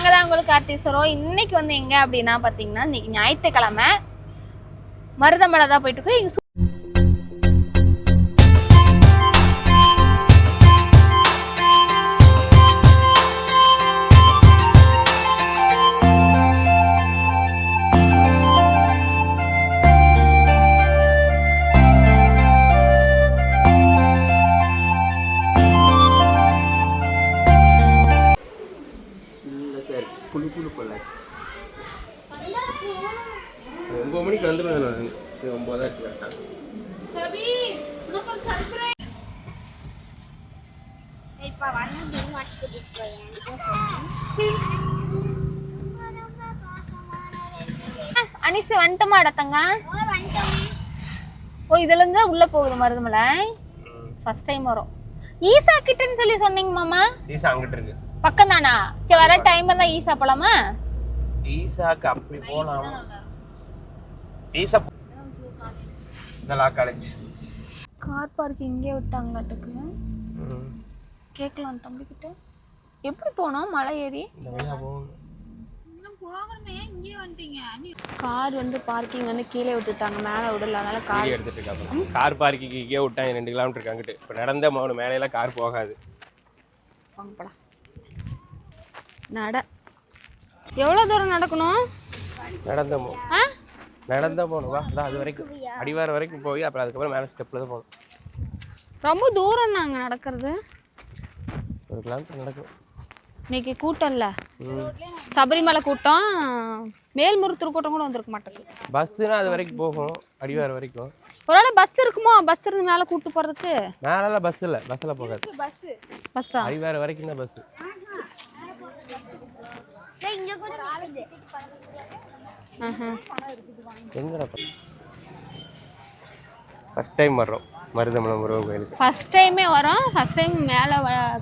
நாங்க தான் உங்களுக்கு கார்த்தீஸ்வரோ இன்னைக்கு வந்து எங்க அப்படின்னா பாத்தீங்கன்னா இன்னைக்கு ஞாயிற்றுக்கிழமை மருதமலை தான் போயிட்டு இருக்கோம் அனிசு வந்துட்டோமா இடத்தங்க ஓ இதுல இருந்து உள்ள போகுது மருதமலை. ஃபர்ஸ்ட் டைம் வரும். ஈசா கிட்டன்னு சொல்லி சொன்னீங்க மாமா. ஈசா அங்கிட்டு இருக்கு. பக்கம் தானா சரி வர டைம் தான் ஈசா போலாமா? ஈசாக்கு அப்படி போகலாம் ஈசா காலேஜ் கார் பார்க் இங்கே விட்டாங்களாட்டுக்கு? கேட்கலாம் தம்பி கிட்ட எப்படி போனோம்? மலை ஏறி? இந்த வழியாக போகணும் கார் வந்து பார்க்கிங் வந்து கீழே விட்டுட்டாங்க மேலே விடல. அதனால கார் எடுத்துட்டு இருக்காங்க கார் பார்க்கிங் இங்கே விட்டாங்க ரெண்டு கிலோமீட்டர் அங்கிட்டு. இப்போ நடந்த மௌன மேலையெல்லாம் கார் போகாது. வாங்க போலாம். நட. எவ்வளோ தூரம் நடக்கணும்? நடந்த மோ ஆ? நடந்த போகணும். வா அதான் அது வரைக்கும். அடிவார வரைக்கும் போய் அப்புறம் அதுக்கப்புறம் மேலே ஸ்டெப்பில் தான் போகணும். ரொம்ப தூரம் நாங்கள் நடக்கிறது. ஒரு கிலோமீட்டர் நடக்கும். இன்னைக்கு கூட்டம் இல்லை. சபரிமலை கூட்டம் மேல்முருத்தூர் கூட்டம் கூட வந்திருக்க மாட்டேங்குது. பஸ்ஸுனா அது வரைக்கும் போகும் அடிவார வரைக்கும். ஒருவேளை பஸ் இருக்குமோ? பஸ் இருந்து மேலே கூட்டு போகிறதுக்கு மேலெல்லாம் பஸ் இல்லை பஸ்ஸில் போகாது. பஸ்ஸா? அடிவார வரைக்கும் தான் பஸ்ஸு எங்கடா ஃபஸ்ட் டைம் வர்றோம். மருதமலை முருகன் கோயிலுக்கு. ஃபர்ஸ்ட் டைமே வரோம் ஃபர்ஸ்ட் டைம் மேலே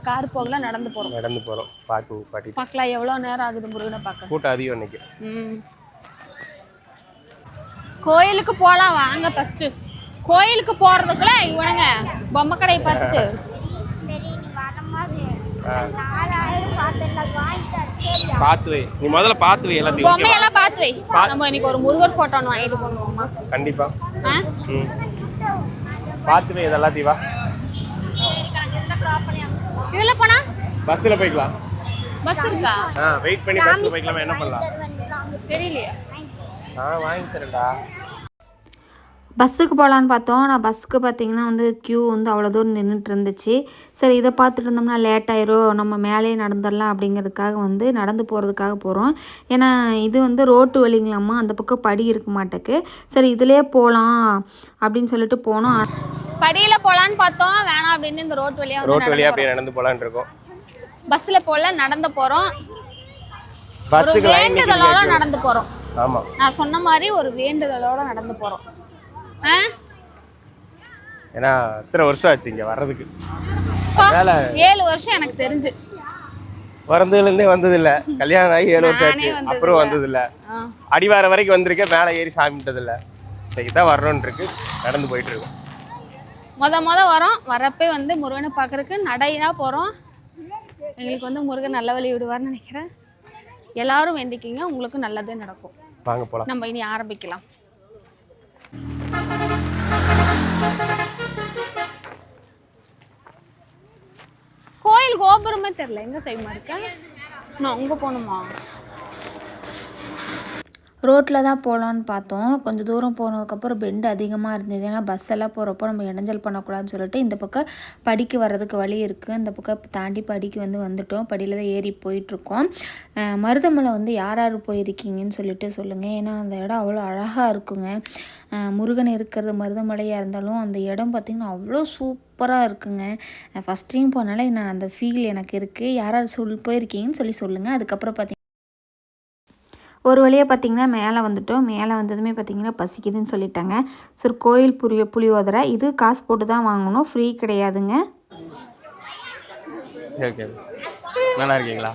கார் போகல நடந்து போகிறோம் நடந்து போகிறோம் பார்க்கிங் பாட்டி. பார்க்கலாம் எவ்வளோ நேரம் ஆகுது முருகனை பார்க்க? கூட்டம் அதிகம் இன்னைக்கு. ம். கோயிலுக்கு போகலாம் வாங்க ஃபஸ்ட்டு கோயிலுக்கு போகிறதுக்குள்ள இவனுங்க பொம்மை கடையை பார்த்துட்டு. பார்த்து வை. நீ முதல்ல பார்த்து வை எல்லாத்தையும் ஓகேவா? பொம்மையெல்லாம் பார்த்து வை. நம்ம இன்னைக்கு ஒரு முருகன் ஃபோட்டோ ஒன்று வாங்கிட்டு போகணுமா கண்டிப்பா. ஆ? ம் பார்த்து வை இது எல்லாத்தையும் வா இதில் போனா? பஸ்ஸில் போய்க்கலாம் பஸ் இருக்கா? ஆ வெயிட் பண்ணி பஸ்ஸில் போய்க்கலாமா? என்ன பண்ணலாம்? தெரியலையே. ஆ வாங்கி தரேன்டா. பஸ்ஸுக்கு போகலான்னு பார்த்தோம். ஆனால் பஸ்ஸுக்கு பார்த்தீங்கன்னா வந்து க்யூ வந்து அவ்வளோ தூரம் நின்றுட்டு இருந்துச்சு. சரி இதை பார்த்துட்டு இருந்தோம்னா லேட் ஆயிரும். நம்ம மேலேயே நடந்துடலாம் அப்படிங்கிறதுக்காக வந்து நடந்து போகிறதுக்காக போகிறோம் ஏன்னா இது வந்து ரோட்டு வழிங்களாம்மா அந்த பக்கம் படி இருக்க மாட்டேக்கு. சரி இதிலே போகலாம் அப்படின்னு சொல்லிட்டு போனோம். படியில் போகலான்னு பார்த்தோம். வேணாம் அப்படின்னு இந்த ரோட்டு வழியாக வந்து ரோட்டு வழியாக அப்படியே நடந்து போகலான்னு இருக்கோம். பஸ்ஸில் போகல நடந்து போகிறோம் ஒரு பஸ்ஸுக்கு லைன் வேண்டுதலோட நடந்து போகிறோம் ஆமாம் நான் சொன்ன மாதிரி ஒரு வேண்டுதலோட நடந்து போகிறோம் ஆ? ஏன்னா இத்தனை வருஷம் ஆச்சு இங்கே வர்றதுக்கு. வேலை ஏழு வருஷம் எனக்கு தெரிஞ்சு. பிறந்ததுலேருந்தே வந்ததில்ல. கல்யாணம் ஆகி ஏழு வருஷம் நானே ஆச்சு. வந்ததில்ல. அப்புறம் வந்ததில்ல. ஆ. அடிவார வரைக்கும் வந்திருக்கேன். மேலே ஏறி சாமி விட்டதில்ல இன்னைக்கு தான் வரணும்னு இருக்கு. நடந்து போயிட்டு இருக்கோம். முத முத வரோம். வரப்பே வந்து முருகனை பார்க்கறதுக்கு நடையாக போகிறோம் எங்களுக்கு வந்து முருகன் நல்ல வழி விடுவார்னு நினைக்கிறேன். எல்லாரும் வேண்டிக்கிங்க. உங்களுக்கு நல்லதே நடக்கும். வாங்க போகலாம் நம்ம இனி ஆரம்பிக்கலாம். கோயில் கோபுரமே தெரியல. எங்க சைமா இருக்க? நான் அங்க போகணுமா? ரோட்டில் தான் போகலான்னு பார்த்தோம். கொஞ்சம் தூரம் போனதுக்கப்புறம் பெண்டு அதிகமாக இருந்தது. ஏன்னா பஸ் எல்லாம் போகிறப்போ நம்ம இடைஞ்சல் பண்ணக்கூடாதுன்னு சொல்லிட்டு இந்த பக்கம் படிக்கு வர்றதுக்கு வழி இருக்குது இந்த பக்கம் தாண்டி படிக்கு வந்து வந்துட்டோம். படியில் தான் ஏறி போயிட்டுருக்கோம். மருதமலை வந்து யார் யார் போயிருக்கீங்கன்னு சொல்லிட்டு சொல்லுங்கள் ஏன்னா அந்த இடம் அவ்வளோ அழகாக இருக்குங்க. முருகன் இருக்கிறது மருதமலையாக இருந்தாலும் அந்த இடம் பார்த்திங்கன்னா அவ்வளோ சூப்பராக இருக்குங்க. ஃபஸ்ட் டைம் போனாலே நான் அந்த ஃபீல் எனக்கு இருக்குது யார் யார் சொல் போயிருக்கீங்கன்னு சொல்லி சொல்லுங்கள் அதுக்கப்புறம் பார்த்திங்கன்னா ஒரு வழியாக பார்த்தீங்கன்னா மேலே வந்துட்டோம். மேலே வந்ததுமே பார்த்தீங்கன்னா பசிக்குதுன்னு சொல்லிட்டாங்க. சரி கோயில் புளிய புளியோதரை இது காசு போட்டு தான் வாங்கணும். ஃப்ரீ கிடையாதுங்க. ஓகே நல்லா இருக்கீங்களா?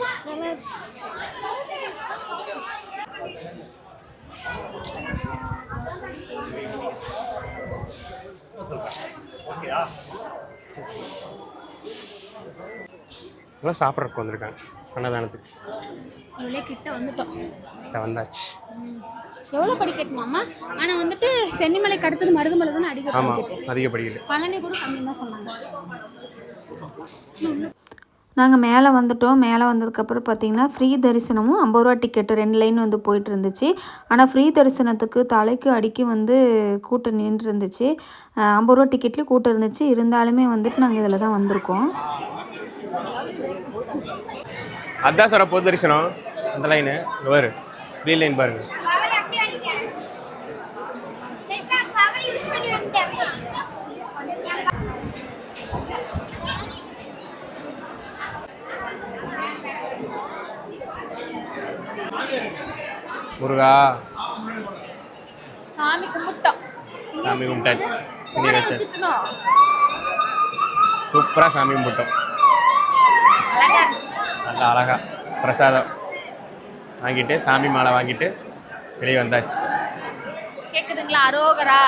எல்லாம் சாப்பிட்றதுக்கு வந்திருக்காங்க. அன்னதானத்துக்கு. கிட்ட வந்துட்டோம். கிட்ட வந்தாச்சு. எவ்வளோ படிக்கட்டு மாமா? ஆனால் வந்துட்டு சென்னிமலைக்கு அடுத்தது மருதமலை தானே ஆமாம் படிக்கட்டு? அதிக படிக்கல பழனி கூட கம்மி தான் சொன்னாங்க. நாங்கள் மேலே வந்துட்டோம். மேலே வந்ததுக்கப்புறம் பார்த்தீங்கன்னா ஃப்ரீ தரிசனமும் ஐம்பது ரூபா டிக்கெட்டு ரெண்டு லைன் வந்து போயிட்டு இருந்துச்சு. ஆனால் ஃப்ரீ தரிசனத்துக்கு தலைக்கு அடிக்கி வந்து கூட்டம் நின்று இருந்துச்சு ஐம்பது ரூபா டிக்கெட்லேயும் கூட்டம் இருந்துச்சு. இருந்தாலுமே வந்துட்டு நாங்கள் இதில் தான் வந்திருக்கோம். அதான் சார் பொது தரிசனம். அந்த லைனு ஃப்ரீ லைன் பாருங்க முருகா. சாமி கும்பிட்டோம் சாமி கும்பிட்டாச்சு. போனை வச்சு சூப்பராக சாமி கும்பிட்டோம். நல்லா அழகா. பிரசாதம். வாங்கிட்டு சாமி மாலை வாங்கிட்டு வெளியே வந்தாச்சு. கேக்குதுங்களா அரோகரா?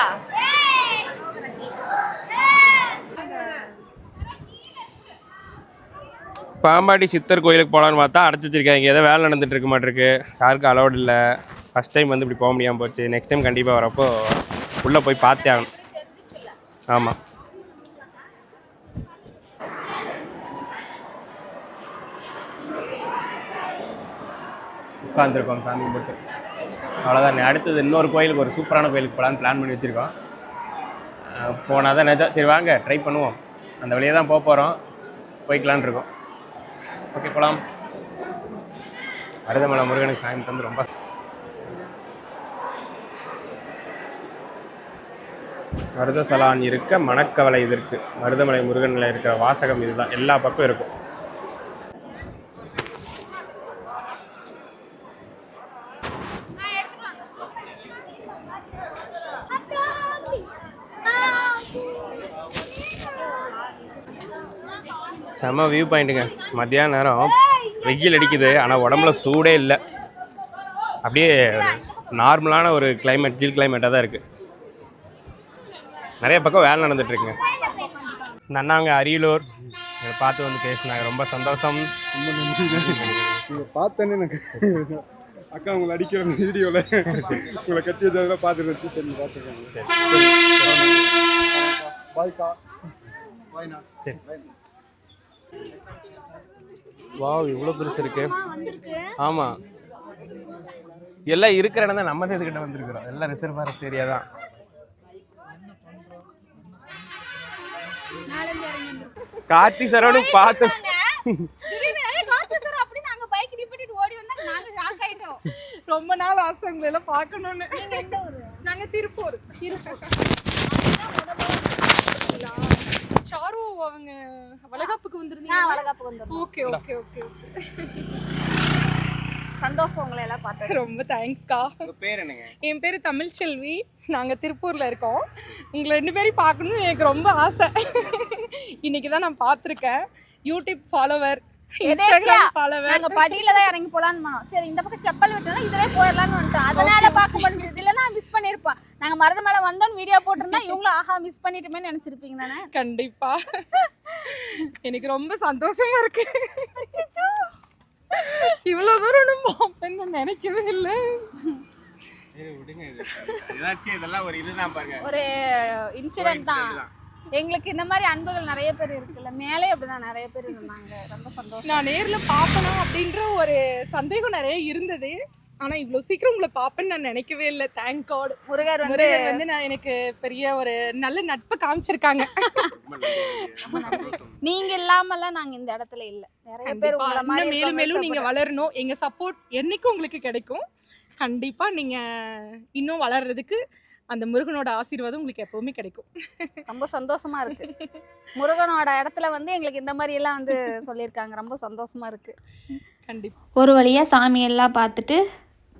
பாம்பாட்டி சித்தர் கோயிலுக்கு போகலான்னு பார்த்தா அடைச்சி வச்சிருக்காங்க. ஏதோ வேலை நடந்துட்டு இருக்க மாட்டிருக்கு. யாருக்கும் அலௌட் இல்லை. ஃபஸ்ட் டைம் வந்து இப்படி போக முடியாமல் போச்சு. நெக்ஸ்ட் டைம் கண்டிப்பாக வரப்போ உள்ளே போய் பார்த்தே ஆகணும். ஆமாம் உட்காந்துருக்கோம் சாமி போட்டு அவ்வளோதான் அடுத்தது இன்னொரு கோயிலுக்கு ஒரு சூப்பரான கோயிலுக்கு போகலான்னு பிளான் பண்ணி வச்சுருக்கோம். போனால் தான் நிஜம். சரி வாங்க ட்ரை பண்ணுவோம். அந்த வழியே தான் போக போகிறோம் போய்க்கலான்னு இருக்கோம். ஓகே போகலாம் மருதமலை முருகனுக்கு சாமி தந்து ரொம்ப மருதசலான் இருக்க மணக்கவலை இது இருக்குது மருதமலை முருகனில் இருக்கிற வாசகம் இதுதான். எல்லா பக்கம் இருக்கும். செம வியூ பாயிண்ட்டுங்க மத்தியான நேரம். வெயில் அடிக்குது. ஆனால் உடம்புல சூடே இல்லை. அப்படியே நார்மலான ஒரு கிளைமேட் ஜில் கிளைமேட்டாக தான் இருக்குது நிறைய பக்கம் வேலை நடந்துட்டுருக்குங்க இந்த அண்ணாங்க அரியலூர். பார்த்து வந்து பேசினாங்க. ரொம்ப சந்தோஷம். ரொம்ப நன்றி. பார்த்தேன்னு எனக்கு அக்கா உங்களை அடிக்கிற வீடியோவில் உங்களை கட்டி வச்சதெல்லாம் பார்த்துட்டு வச்சு சரி பார்த்துக்கோங்க. பாய்க்கா பாய்ண்ணா வாவ் இவ்வளோ பெருசு இருக்கு. ஆமாம் எல்லாம் இருக்கிற இடம் தான் நம்ம தேர்தல்கிட்ட வந்திருக்கிறோம். எல்லாம் ரிசர்வ் ஃபாரஸ்ட் ஏரியா தான். கார்த்தி சரவணும் பார்த்து ரொம்ப நாள் ஆசை உங்களை எல்லாம் பார்க்கணும்னு நாங்க திருப்பூர். ஷாரு அவங்க வளகாப்புக்கு வந்திருந்தீங்க? வளகாப்புக்கு வந்துடும் ஓகே ஓகே ஓகே சந்தோஷம் உங்களை எல்லாம் பார்த்தது ரொம்ப தேங்க்ஸ்க்கா. உங்கள் பேர் என்னங்க? என் பேர் தமிழ்ச்செல்வி. நாங்க திருப்பூர்ல இருக்கோம். உங்களை ரெண்டு பேரையும் பார்க்கணும்னு எனக்கு ரொம்ப ஆசை. இன்னைக்கு தான் நான் பார்த்துருக்கேன். யூடியூப் ஃபாலோவர் இன்ஸ்டாகிராம் ஃபாலோவர் நாங்க படியில தான் இறங்கி போலான்னு சரி இந்த பக்கம் செப்பல் விட்டோம்னா இதுலயே போயிடலாம்னு வந்துட்டோம். அதனால பார்க்க முடியுது இல்லைன்னா மிஸ் பண்ணிருப்போம் நாங்க மருத மேல வந்தோம் வீடியோ போட்டிருந்தா இவங்களும் ஆஹா மிஸ் பண்ணிட்டுமே நினைச்சிருப்பீங்க தானே? கண்டிப்பா. எனக்கு ரொம்ப சந்தோஷமா இருக்கு. இவ்வளவு தூரம் நம்ம பார்ப்பேன்னு நான் நினைக்கவே இல்லை. விடுங்க. ஏதாச்சும் இதெல்லாம் ஒரு இதுதான் பாருங்க. ஒரு இன்சிடென்ட் தான். எங்களுக்கு இந்த மாதிரி அன்புகள் நிறைய பேர் இருக்குல்ல மேலே அப்படிதான் நிறைய பேர் இருந்தாங்க. ரொம்ப சந்தோஷம். நான் நேர்ல பார்ப்பனா அப்படின்ற ஒரு சந்தேகம் நிறைய இருந்தது. ஆனா இவ்வளவு சீக்கிரம் உங்களை பார்ப்பேன்னு நான் நினைக்கவே இல்லை. தேங்க் காட் முருகர் வந்து முருகர் வந்து நான் எனக்கு பெரிய ஒரு நல்ல நட்பை காமிச்சிருக்காங்க. நீங்க இல்லாமலாம் நாங்க இந்த இடத்துல இல்ல. நிறைய பேர். உங்கள மாதிரி மேலும் மேலும் நீங்க வளரணும். எங்க சப்போர்ட் என்னைக்கும் உங்களுக்கு கிடைக்கும். கண்டிப்பா நீங்க இன்னும் வளர்றதுக்கு அந்த முருகனோட ஆசீர்வாதம் உங்களுக்கு எப்பவுமே கிடைக்கும். ரொம்ப சந்தோஷமா இருக்கு. முருகனோட இடத்துல வந்து எங்களுக்கு இந்த மாதிரி எல்லாம் வந்து சொல்லியிருக்காங்க. ரொம்ப சந்தோஷமா இருக்கு. கண்டிப்பா. ஒரு வழியாக சாமியெல்லாம் பார்த்துட்டு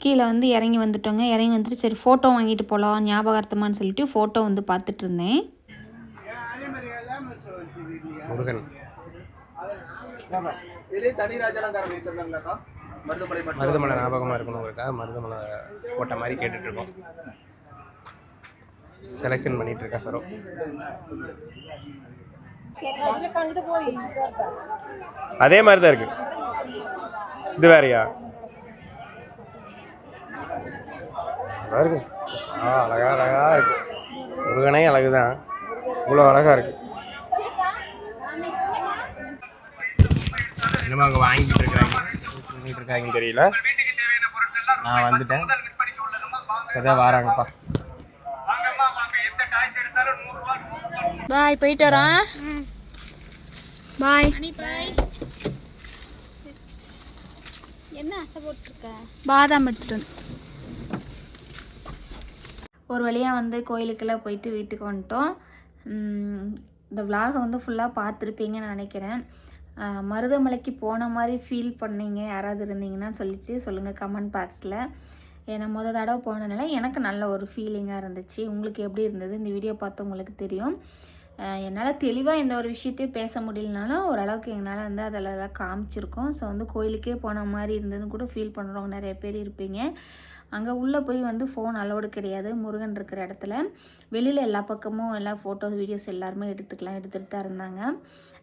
கீழே வந்து இறங்கி வந்துட்டோங்க. இறங்கி வந்துட்டு சரி ஃபோட்டோ வாங்கிட்டு போகலாம் ஞாபகார்த்தமான்னு சொல்லிட்டு ஃபோட்டோ வந்து பார்த்துட்டு இருந்தேன். மருதமலை ஞாபகமாக இருக்கணுங்கிறதுக்காக மருதமலை போட்ட மாதிரி கேட்டுட்டு இருக்கோம். செலெக்ஷன் பண்ணிட்டு இருக்கா சரோ அதே மாதிரி தான் இருக்கு. இது வேறயா? நல்லா இருக்கு. ஆ அழகா அழகா இருக்கு. முருகனே அழகுதான். இவ்வளோ அழகா இருக்கு. என்னமா அங்கே வாங்கிட்டு இருக்காங்க? வாங்கிட்டு இருக்காங்கன்னு தெரியல. நான் வந்துட்டேன். இப்போதான் வராங்கப்பா. பாய் போயிட்டு வரோம். பாய். என்ன ஆசை போட்டிருக்க? பாதாம் எடுத்துட்டு வந்து ஒரு வழியாக வந்து கோயிலுக்கெல்லாம் போயிட்டு வீட்டுக்கு வந்துட்டோம். இந்த விலாகை வந்து ஃபுல்லாக பார்த்துருப்பீங்கன்னு நினைக்கிறேன். மருதமலைக்கு போன மாதிரி ஃபீல் பண்ணீங்க? யாராவது இருந்தீங்கன்னா சொல்லிட்டு சொல்லுங்கள் கமெண்ட் பாக்ஸில் ஏன்னா முத தடவை போனதுனால எனக்கு நல்ல ஒரு ஃபீலிங்காக இருந்துச்சு. உங்களுக்கு எப்படி இருந்தது? இந்த வீடியோ பார்த்து உங்களுக்கு தெரியும். என்னால் தெளிவாக எந்த ஒரு விஷயத்தையும் பேச முடியலனாலும் ஓரளவுக்கு எங்களால் வந்து அதில் எல்லாம் காமிச்சிருக்கோம். ஸோ வந்து கோயிலுக்கே போன மாதிரி இருந்ததுன்னு கூட ஃபீல் பண்ணுறவங்க நிறைய பேர் இருப்பீங்க. அங்கே உள்ளே போய் வந்து ஃபோன் அலோடு கிடையாது. முருகன் இருக்கிற இடத்துல. வெளியில் எல்லா பக்கமும் எல்லா ஃபோட்டோஸ் வீடியோஸ் எல்லாருமே எடுத்துக்கலாம் எடுத்துகிட்டு தான் இருந்தாங்க.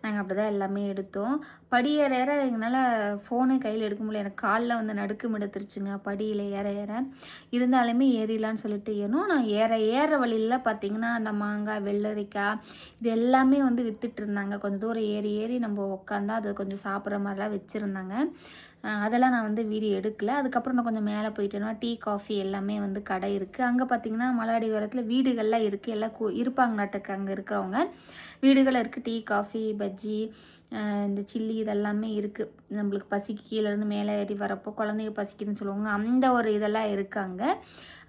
நாங்கள் அப்படி தான் எல்லாமே எடுத்தோம். படி ஏற ஏற எங்களால் ஃபோனே கையில் எடுக்க முடியல. எனக்கு காலில் வந்து நடுக்கம் எடுத்துருச்சுங்க படியில் ஏற ஏற. இருந்தாலுமே ஏறிடலான்னு சொல்லிட்டு ஏறணும் நான் ஏற ஏற வழியில் பார்த்தீங்கன்னா அந்த மாங்காய் வெள்ளரிக்காய் இது எல்லாமே வந்து விற்றுட்டு இருந்தாங்க. கொஞ்சம் தூரம் ஏறி ஏறி நம்ம உட்காந்தா அது கொஞ்சம் சாப்பிட்ற மாதிரிலாம் வச்சுருந்தாங்க. அதெல்லாம் நான் வந்து வீடியோ எடுக்கல. அதுக்கப்புறம் நான் கொஞ்சம் மேலே போயிட்டேன்னா டீ காஃபி எல்லாமே வந்து கடை இருக்குது அங்கே பார்த்தீங்கன்னா மலாடி வரத்தில் வீடுகள்லாம் இருக்குது எல்லாம் கு இருப்பாங்க நாட்டுக்கு அங்கே இருக்கிறவங்க. வீடுகள் இருக்குது டீ காஃபி பஜ்ஜி இந்த சில்லி இதெல்லாமே இருக்குது நம்மளுக்கு பசிக்கு கீழேருந்து மேலே ஏறி வரப்போ குழந்தைங்க பசிக்குதுன்னு சொல்லுவாங்க. அந்த ஒரு இதெல்லாம் இருக்காங்க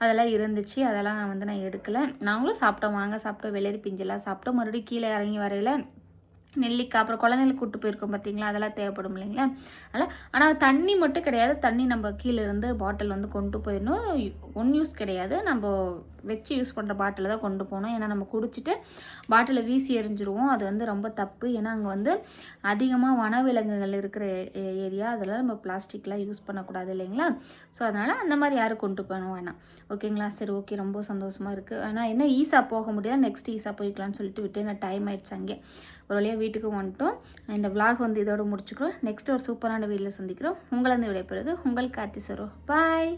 அதெல்லாம் இருந்துச்சு. அதெல்லாம் நான் வந்து நான் எடுக்கலை. நாங்களும் சாப்பிட்டோம். வாங்க சாப்பிட்டோம். வெள்ளரி பிஞ்செல்லாம் சாப்பிட்டோம். மறுபடியும் கீழே இறங்கி வரையில் நெல்லிக்காய் அப்புறம் குழந்தைங்களுக்கு கூட்டு போயிருக்கோம் பார்த்தீங்களா அதெல்லாம் தேவைப்படும் இல்லைங்களா? அதெல்லாம் ஆனால் தண்ணி மட்டும் கிடையாது. தண்ணி நம்ம கீழே இருந்து பாட்டில் வந்து கொண்டு போயிடணும். ஒன் யூஸ் கிடையாது. நம்ம வச்சு யூஸ் பண்ணுற பாட்டில் தான் கொண்டு போகணும். ஏன்னா நம்ம குடிச்சிட்டு பாட்டிலை வீசி எரிஞ்சிருவோம். அது வந்து ரொம்ப தப்பு. ஏன்னா அங்கே வந்து அதிகமாக வனவிலங்குகள் இருக்கிற ஏரியா அதெல்லாம் நம்ம பிளாஸ்டிக்லாம் யூஸ் பண்ணக்கூடாது இல்லைங்களா? ஸோ அதனால் அந்த மாதிரி யாரும் கொண்டு போகணும் வேணாம். ஓகேங்களா? சரி ஓகே. ரொம்ப சந்தோஷமாக இருக்குது ஆனால் என்ன ஈஸா போக முடியாது நெக்ஸ்ட் ஈஸா போய்க்கலாம்னு சொல்லிட்டு விட்டு நான் டைம் ஆயிடுச்சு அங்கே. ஒரு வழியாக வீட்டுக்கு வந்துட்டோம். இந்த விளாக் வந்து இதோடு முடிச்சுக்கிறோம். நெக்ஸ்ட் ஒரு சூப்பரான வீடியோவில் சந்திக்கிறோம். உங்களை வந்து விடைபெறுது உங்கள் கார்த்தி சரோ. பாய்